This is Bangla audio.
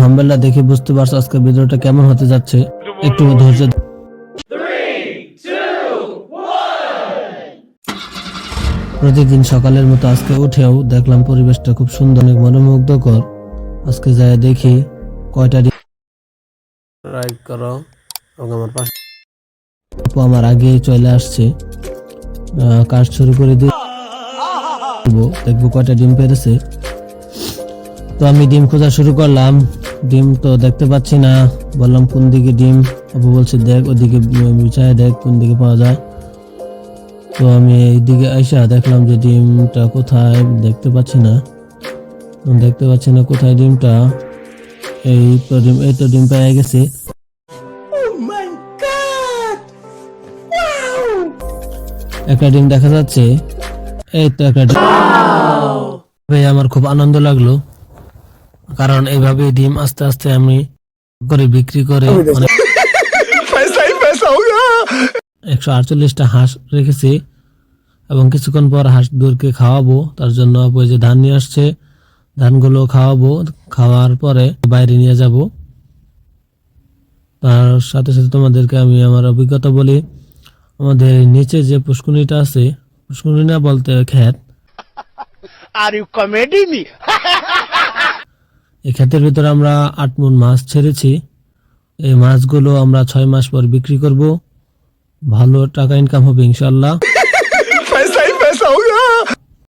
থাম্বেলটা দেখে বুঝতে পারছ আজকে ভিডিওটা কেমন হতে যাচ্ছে? একটু ধৈর্য প্রতিদিন সকালের মতো আজকে উঠেও দেখলাম পরিবেশটা খুব সুন্দর অনেক মনোমুগ্ধকর। আজকে যাই দেখি কয়টা রাইড করো। এবং আমার পাশে আমার আগে চলে আসছে। কাজ শুরু করে দিব দেখব কয়টা ডিম পেরেছে। তো আমি ডিম খোঁজা শুরু করলাম। ডিম তো দেখতে পাচ্ছি না। বললাম কোন দিকে ডিম? আপু বলছে দেখ ওদিকে বিছায় দেখ কোন দিকে পাওয়া যায়। তো আমি এইদিকে আইসা দেখলাম যে ডিমটা কোথায় দেখতে পাচ্ছি না। দেখতে পাচ্ছি না কোথায় ডিমটা। এই তো ডিম এই তো ডিম পেয়ে গেছে। একটা ডিম দেখা যাচ্ছে। এই তো একটা ডিম। ভাই আমার খুব আনন্দ লাগল। কারণ এইভাবে ডিম আস্তে আস্তে আমি করে বিক্রি করে একশো আটচল্লিশটা হাঁস রেখেছি এবং কিছুক্ষণ পর হাঁস দূরকে খাওয়াবো। তার জন্য যে ধান নিয়ে আসছে ধানগুলো খাওয়াবো। খাওয়ার পরে বাইরে নিয়ে যাব। তার সাথে সাথে তোমাদেরকে আমি আমার অভিজ্ঞতা বলি। আমাদের নিচে যে পুষ্কুনিটা আছে পুষ্কুনি না বলতে Are you comedy me? এই ক্ষেতের ভিতরে আমরা আট মন মাছ ছেড়েছি। এই মাছগুলো আমরা ছয় মাস পর বিক্রি করব। ভালো টাকা ইনকাম হবে ইনশাল্লাহ